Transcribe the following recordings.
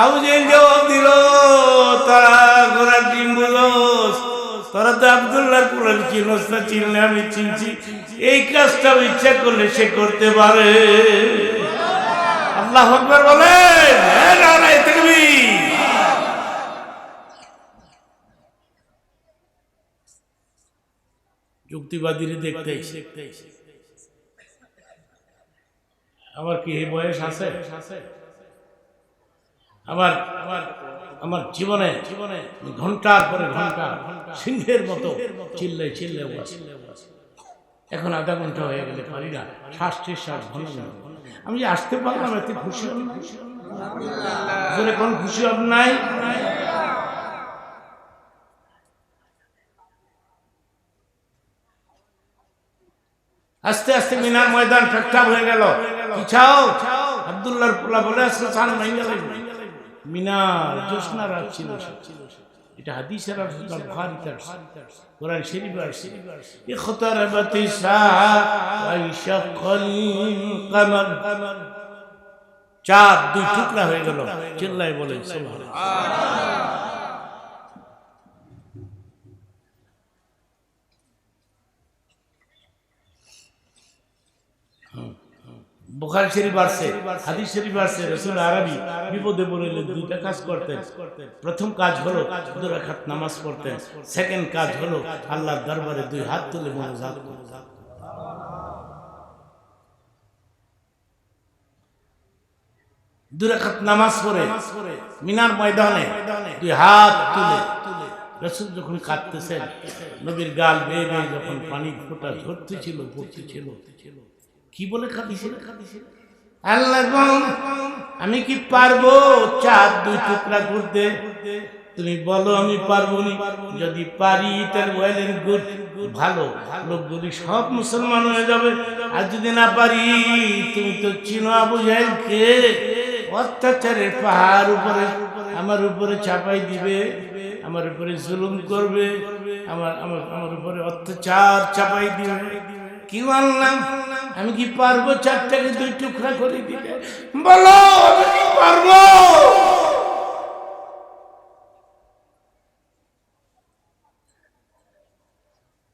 আবুজেল জবাব দিল, তারা ঘোড়ার ডিম বুঝোস। তোরা তো আবদুল্লাহ কুলের চিনোস না, চিনলে আমি চিনছি। এই কাজটা ইচ্ছা করলে সে করতে পারে। আল্লাহ আকবর বলে কবি যুক্তিবাদীরা দেখতে আমার কি বয়স আছে? আমার আমার আমার জীবনে জীবনে ঘণ্টার পরে ঘণ্টা সিংহের মতো চিল্লে চিল্লে এখন আধা ঘণ্টা হয়ে গেলে পারি না, শ্বাস শ্বাস ঘন আমি যে আসতে পারলাম এতে খুশি আসলে কোন খুশি হব নাই? আস্তে আস্তে মিনার ময়দান ঠাকঠাক হয়ে গেল। কি পোলা বলে আসলে, চান ভেঙে লাগবে মিনার জ্যোৎস্না রাত ছিল এটা হাদিসের আসছে। বুখারীতে আসছে। কোরআন শরীফে আসছে। ইখতারাবাত সাআ ওয়া ইশাক্কাল কমর চাঁদ দুই টুকরা হয়ে গেল। চিল্লাই বলে সুবহানাল্লাহ। বুখারি শরীফ আসছে হাদিস শরীফ আসছে রসুল আরবি বিপদে পড়লে দুইটা কাজ করতেন। প্রথম কাজ হলো দু রাকাত নামাজ পড়তেন। সেকেন্ড কাজ হলো আল্লাহর দরবারে দুই হাত তুলে মোনাজাত নামাজ পড়ে মিনার ময়দানে দুই হাত তুলে রসুল যখন কাঁদতেছেন নবীর গাল বেয়ে বেয়ে যখন পানি ফোটা ঝরতেছিল পড়তেছিল। কি বলে কাঁদিছিল আল্লাহ আমি কি পারব? চাঁদ দুই টুকরা করতে তুমি বলো, আমি পারব নি? যদি পারি তার ওয়েল গুড ভালো, লোকগুলি সব মুসলমান হয়ে যাবে। আর যদি না পারি, তুমি তো চিনো আবু জাহেলকে। অত্যাচারের পাহাড় উপরে, আমার উপরে চাপাই দিবে, আমার উপরে জুলুম করবে, আমার আমার আমার উপরে অত্যাচার চাপাই দিবে। কি বললাম আমি কি পারব চারটাকে দুই টুকরা করে দিতে? বলো, আমি পারব?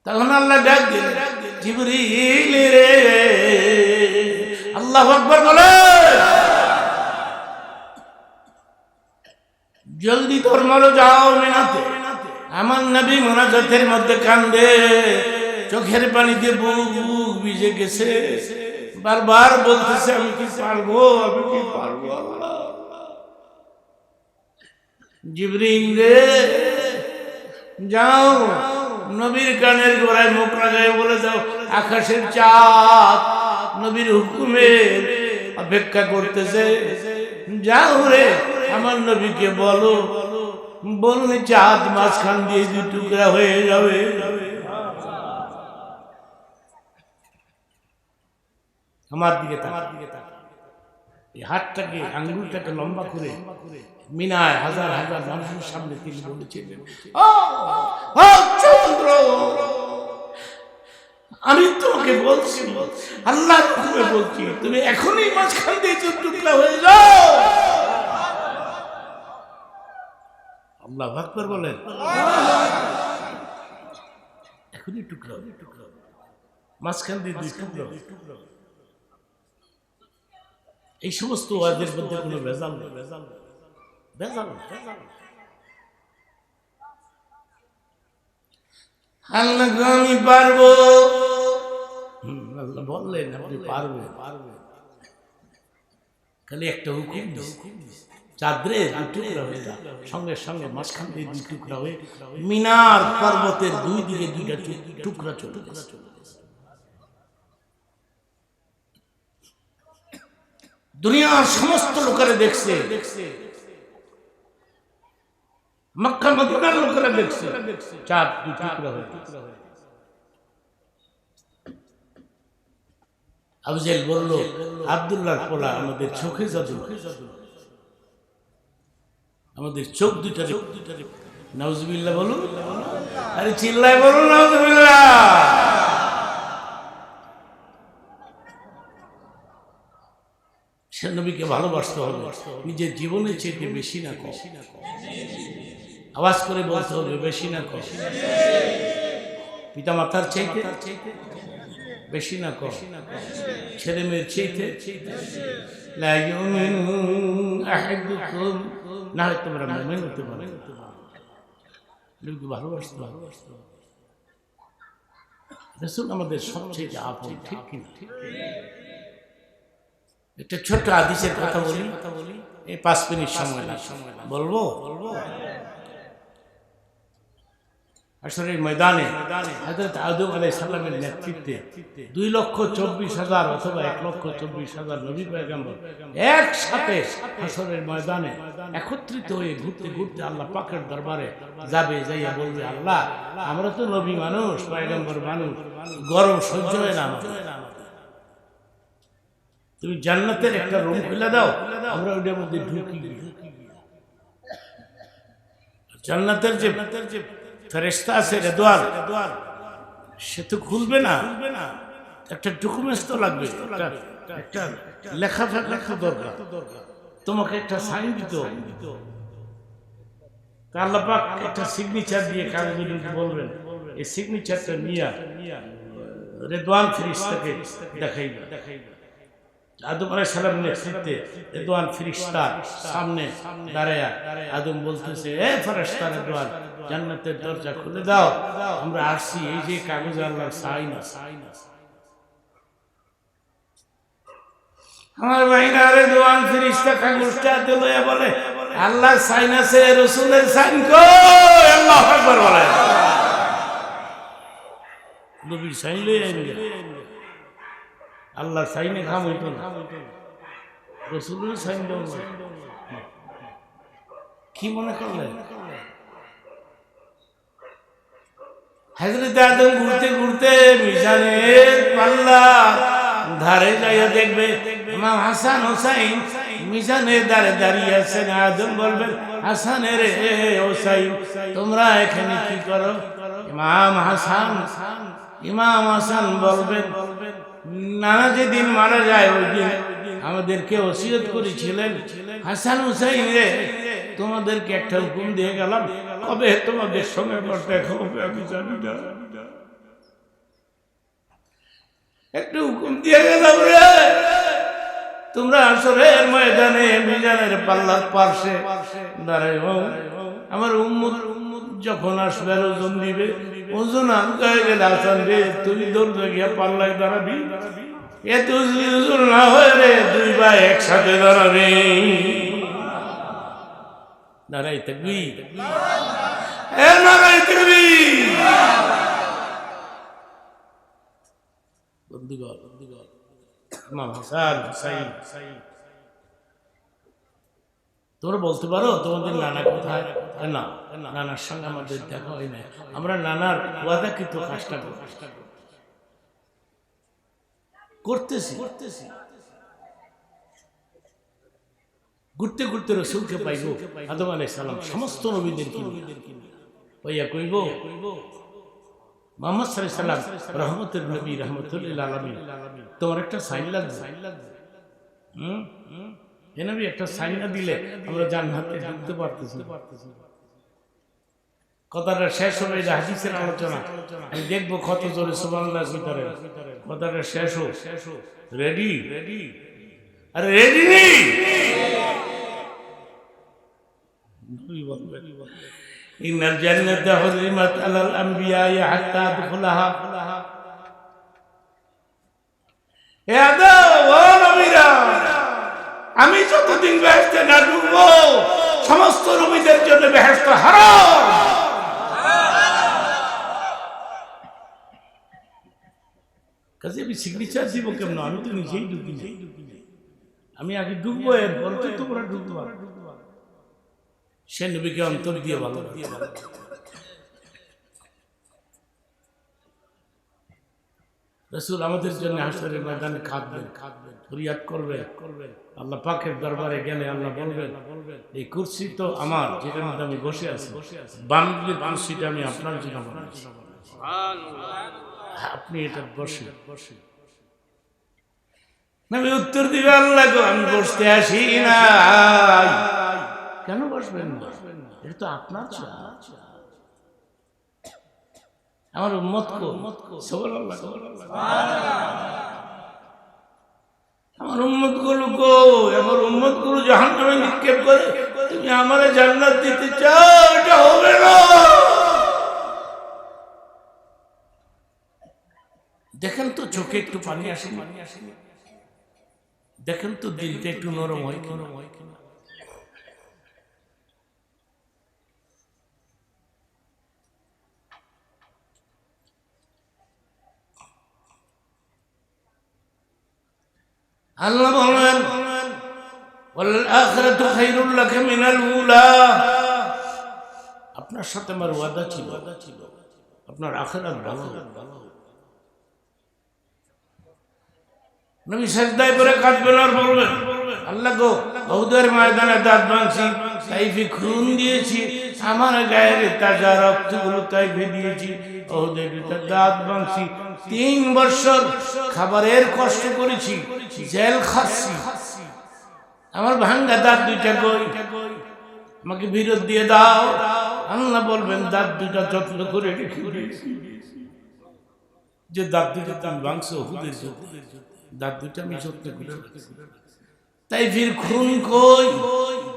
তখন আল্লাহ ডাক দিলেন, জিবরিল রে, আল্লাহ আকবর বলে। জলদি তোর মরো যাও মিনাতে। আমার নবী মোনাজাতের মধ্যে কান্দে। চোখের পানিতে বুক ভিজে গেছে। বারবার বলতেছে, আমি কি পারব? আমি কি পারব? জিবরিল রে, যাও। নবীর কানের গোড়ায় মুখ লাগাই বলে দাও, আকাশের চাঁদ নবীর হুকুমের অপেক্ষা করতেছে। যাও রে, আমার নবীকে বলো। বললে চাঁদ মাঝখান দিয়ে দুই টুকরা হয়ে যাবে। আমার দিকে তাকার দিকে এই হাতটাকে আঙ্গুলটাকে লম্বা করে মিনায় হাজার হাজার মানুষের সামনে তিনি বলেছিলেন "ও, ও চন্দ্র আমি তোমাকে বলছি আল্লাহ তুমি বলছি তুমি এখনই মাঝখান দিয়ে টুকরা হয়ে যাও। আল্লাহ ভাকর বলেন এখনই টুকরা। মাঝখান দিয়ে দুই টুকরা। এই সমস্ত ওয়াজের মধ্যে কোনো ভেজাল নেই। ভেজাল নেই। ভেজাল ভেজাল। আল্লাহ আমি পারব। আল্লাহ বললেন আপনি পারবেন। পারবেন। খালি একটা হুকুম হুকুম চাঁদরে টুকরা হয়ে সঙ্গে সঙ্গে মাঝখান দিয়ে দুই টুকরা হয়ে মিনার পর্বতের দুই দিকে দুইটা টুকরা চলে গেছে। দুনিয়ার সমস্ত লোকেরা দেখছে। মক্কা মদিনার লোকেরা দেখছে। দুই টুকরা হয়ে বলল পোলা, আমাদের চোখে জাদু আমাদের চোখ দুটা চোখ দুটা নাউজুবিল্লাহ বলুন। আরে চিল্লায় বলুন সে নবীকে ভালোবাসতে হবে। নিজের জীবনের চেয়ে বেশি না কম। আওয়াজ করে বলতে হবে, বেশি না কম। পিতা মাতার চাইতে বেশি না কম। ছেলে মেয়ের চাইতে না পারো। আমাদের সবচেয়ে আপন, ঠিক ঠিক একটা ছোট্ট আদিসের কথা বলি। এই পাঁচ মিনিট সময় বলব? বলব। আসলে ময়দানে হজরত আদম আলাই সাল্লামের নেতৃত্বে দুই লক্ষ চব্বিশ হাজার অথবা এক লক্ষ চব্বিশ হাজার নবী পয়গম্বর একসাথে হাসরের ময়দানে একত্রিত হয়ে ঘুরতে ঘুরতে আল্লাহ পাকের দরবারে যাবে যাইয়া বলবে আল্লাহ আমরা তো নবী মানুষ পয়গম্বর মানুষ। গরম সহ্য হয় না আমাদের। তুমি জান্নাতের একটা রুম খুলে দাও। আমরা ওইটার মধ্যে ঢুকি জান্নাতের যে যে ফেরেস্তা আছে রেদোয়ার সে তো খুলবে না। একটা ডকুমেন্টস তো লাগবে। একটা- লেখা লেখা দরকার। তোমাকে একটা সাইন দিত আল্লাহ একটা সিগনেচার দিয়ে কাগজের বলবেন এই সিগনেচারটা নিয়ে রেদওয়ান ফিরিস্তাকে দেখাইবে। দেখাইবে। আদম আলাই নেতৃত্বে রেদওয়ান ফিরিস্তা সামনে আদম বলতেছে, এ রেদওয়ান, জান্নাতের দরজা খুলে দাও। আমরা আসছি, এই যে কাগজ আল্লাহ সাই না আমার ভাইরা রেদওয়ান ফিরিস্তা কাগজটা দিল বলে আল্লাহ সাইন আছে, রসুলের সাইন কো আল্লাহ আকবার বলে নবীর সাইন লই আল্লাহ সাইনে খাম হইতো না। রসুলের সাইন কি মনে করলেন? হাজরত আদম ঘুরতে ঘুরতে মিশানের পাল্লা ধারে যাইয়া দেখবে ইমাম হাসান হোসাইন মিশানের দ্বারে দাঁড়িয়ে আছেন। আদম বলবেন হাসানের রে হোসাইন তোমরা এখানে কি করো? ইমাম হাসান ইমাম হাসান বলবেন নানা যেদিন মারা যায়, ওই দিন আমাদেরকে ওসিয়ত করেছিলেন। হাসান হুসাইন রে, তোমাদেরকে একটা হুকুম দিয়ে গেলাম। কবে তোমাদের সঙ্গে আবার দেখা হবে আমি জানি না। একটা হুকুম দিয়ে গেলাম রে। তোমরা আসরের ময়দানে, মিজানের পাল্লার পার্শ্বে দাঁড়াই আমার উম্মুদ যখন আসবে আর ওজন দিবে। ওজন হালকা গেলে আসান রে তুই দৌড় গিয়া পাল্লায় দাঁড়াবি। এত ওজন না হয় রে, দুই ভাই একসাথে দাঁড়াবে। থাকবি? বন্ধুগণ বন্ধুগণ তোমরা বলতে পারো, তোমাদের নানা কোথায়? না, নানার সঙ্গে আমাদের দেখা হয় না আমরা নানার ওয়াদাকৃত কাজটা করি। করতেছি। করতেছি ঘুরতে ঘুরতে রসুলকে পাইব, আদম আলাই সালাম, সমস্ত নবীদের কি ওইয়া কইব, মোহাম্মদ সাল্লাহ সাল্লাম রহমতুল নবী রহমতুল্লাহ আলমী তোমার একটা সাইন লাগবে। সাইন লাগবে হুম হুম? এ নবী একটা সাইন না দিলে আমরা জান্নাতে ঢুকতে পারতেছি কথাটা শেষ হবে এটা হাদিসের আলোচনা আমি দেখবো কত জোরে সুবহানাল্লাহ ভিতরে কথাটা শেষ হোক শেষ হোক রেডি রেডি আরে রেডি নেই إن الجنة حرمت على الأنبياء حتى يدخلها এ আদম, ও নবীরা, যতদিন বেহেস্তে না ঢুকবো সমস্ত রবিদের জন্য বেহেস্ত হারাম। কাজে আমি সিগনেচার দিব কেমন? আমি তো নিজেই ঢুকি নেই আমি আগে ঢুকবো এরপর তো তোমরা ঢুকবো সে নবীকে অন্তর দিয়ে ভালো রসুল আমাদের জন্য হাসরের ময়দানে কাঁদবেন কাঁদবেন ফরিয়াদ করবেন। করবেন আল্লাহ পাকের দরবারে গেলে আল্লাহ বলবেন, এই কুর্সি তো আমার, যেটার মধ্যে আমি বসে আছি। দিকের কুর্সিটা আমি আপনার জন্য আপনি এটা বসে। বসে আমি উত্তর দিবে, আল্লাহ আমি বসতে আসি না কেন বসবেন না? এটা তো আপনার আমার উম্মত সুবহানাল্লাহ। আমার উম্মতগুলো গো আমার উম্মতগুলো জাহান নামে নিক্ষেপ করে। তুমি আমার জান্নাত দিতে চাও এটা হবে না। দেখেন তো চোখে একটু পানি আসে পানি আসে দেখেন তো দিলটা একটু নরম হয় কিনা। হয় কিনা আল্লাহ বলেন আপনার সাথে আমার ওয়াদা ছিল, আপনার ভালো পরে বলবেন, আল্লাহ দাঁত খুন দিয়েছি, আমার গায়ের তাজা রক্তগুলো তাই দিয়েছি। বহুদের দাঁত ভাঙছি। তিন বছর খাবারের কষ্ট করেছি, জেল খাচ্ছি। আমার ভাঙ্গা দাঁত দুইটা কই আমাকে বিরোধ দিয়ে দাও। আল্লাহ বলবেন, দাঁত দুইটা যত্ন করে যে দাঁত দুইটা তুমি ভাঙছো হুদের দাঁত দুইটা আমি যত্ন করে তাই ফির খুন কই?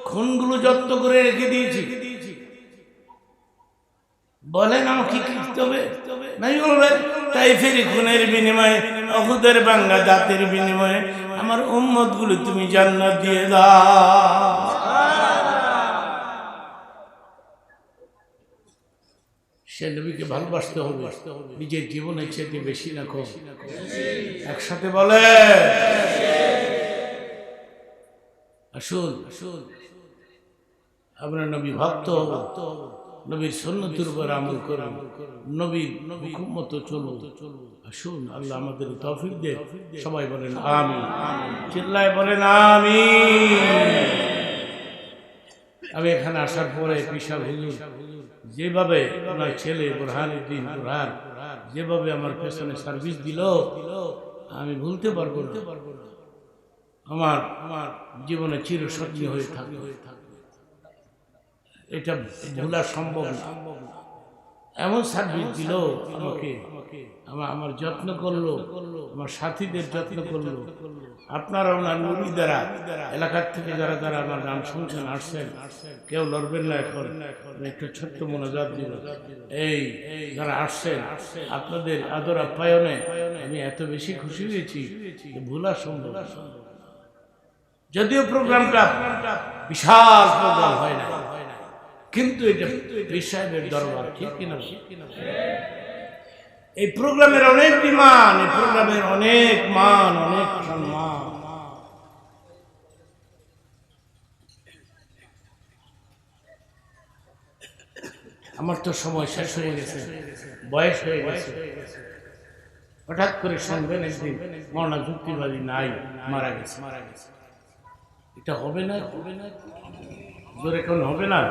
খুনগুলো যত্ন করে রেখে দিয়েছি। বলেন আমাকে কি করতে হবে? নাই বলবেন তাই ফির খুনের বিনিময়ে, অহুদের বাংলা দাঁতের বিনিময়ে আমার উম্মতগুলো তুমি জান্নাত দিয়ে দাও। সে নবীকে ভালোবাসতে হবে, নিজের জীবনের চেয়ে বেশি কম। একসাথে বলে, আসুন আসুন। আমরা নবী ভক্ত হব। নবীর সন্ন্যতির উপর আমল করব নবীর হুকুম মতো চলব আসুন, আল্লাহ আমাদের তৌফিক দে। সবাই বলেন আমি চিল্লায় বলেন আমি আমি এখানে আসার পরে পিসা হুজুর, যেভাবে ওনার ছেলে বোরহান উদ্দিন বোরহান, যেভাবে আমার পেছনে সার্ভিস দিল, আমি ভুলতে পারব না। আমার আমার জীবনে চিরস্মরণীয় হয়ে থাকবে হয়ে থাকবে। এটা ভোলা সম্ভব না। এমন সার্ভিস দিল আমাকে আমার আমার যত্ন করল আমার সাথীদের যত্ন করল। আপনারা ওনার নুরি দ্বারা এলাকার থেকে যারা যারা আমার নাম শুনছেন আসছেন কেউ লড়বেন না এখন। একটু ছোট্ট মনোজাত দিল এই যারা আসছেন আপনাদের আদর আপ্যায়নে আমি এত বেশি খুশি হয়েছি ভোলা সম্ভব যদিও প্রোগ্রামটা বিশাল প্রোগ্রাম হয় না কিন্তু এটা পীর সাহেবের দরবার ঠিক কিনা? এই প্রোগ্রামের অনেক বিমান এই প্রোগ্রামের অনেক মান অনেক সম্মান। আমার তো সময় শেষ হয়ে গেছে বয়স হয়ে গেছে। হঠাৎ করে শুনবেন একদিন মরনা যুক্তিবাদী নাই মারা গেছে। মারা গেছে। এটা হবে না? হবে না? জোরে কোন হবে না?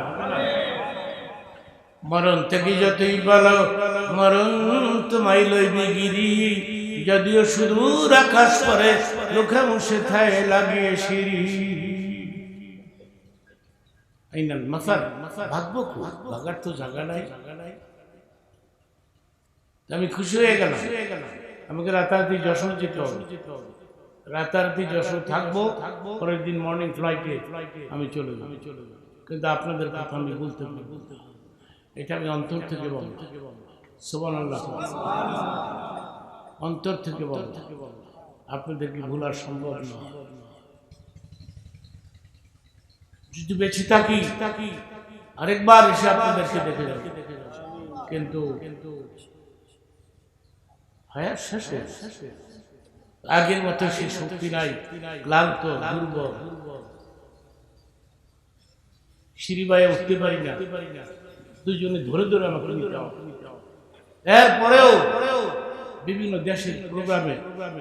মরণ থেকে যতই বলো মরণ তোমায় লইবি গিরি। যদিও সুদূর আকাশ পরে লোকে মুসে থায় লাগিয়ে সিঁড়ি। আইনাল মাসার ভাগবো ভাগার তো জায়গা নাই জায়গা নাই। আমি খুশি হয়ে গেলাম। আমাকে রাতারাতি যশোর যেতে হবে। রাতারাতি যশোর থাকব পরের দিন মর্নিং ফ্লাইটে আমি চলে যাব। কিন্তু আপনাদের কথা আমি বলতে পারি বলতে। এটা আমি অন্তর থেকে বলব। সোবান আল্লাহ অন্তর থেকে বলব। আপনাদেরকে ভুলার সম্ভব না যদি বেঁচে থাকি থাকি আরেকবার এসে আপনাদেরকে দেখে যাব। কিন্তু কিন্তু হায়ার শেষে আগের মতো সে শক্তি নাই, ক্লান্ত, দুর্বল সিঁড়ি উঠতে পারি না দুজনে ধরে ধরে আমাকে। এরপরেও বিভিন্ন দেশের প্রোগ্রামে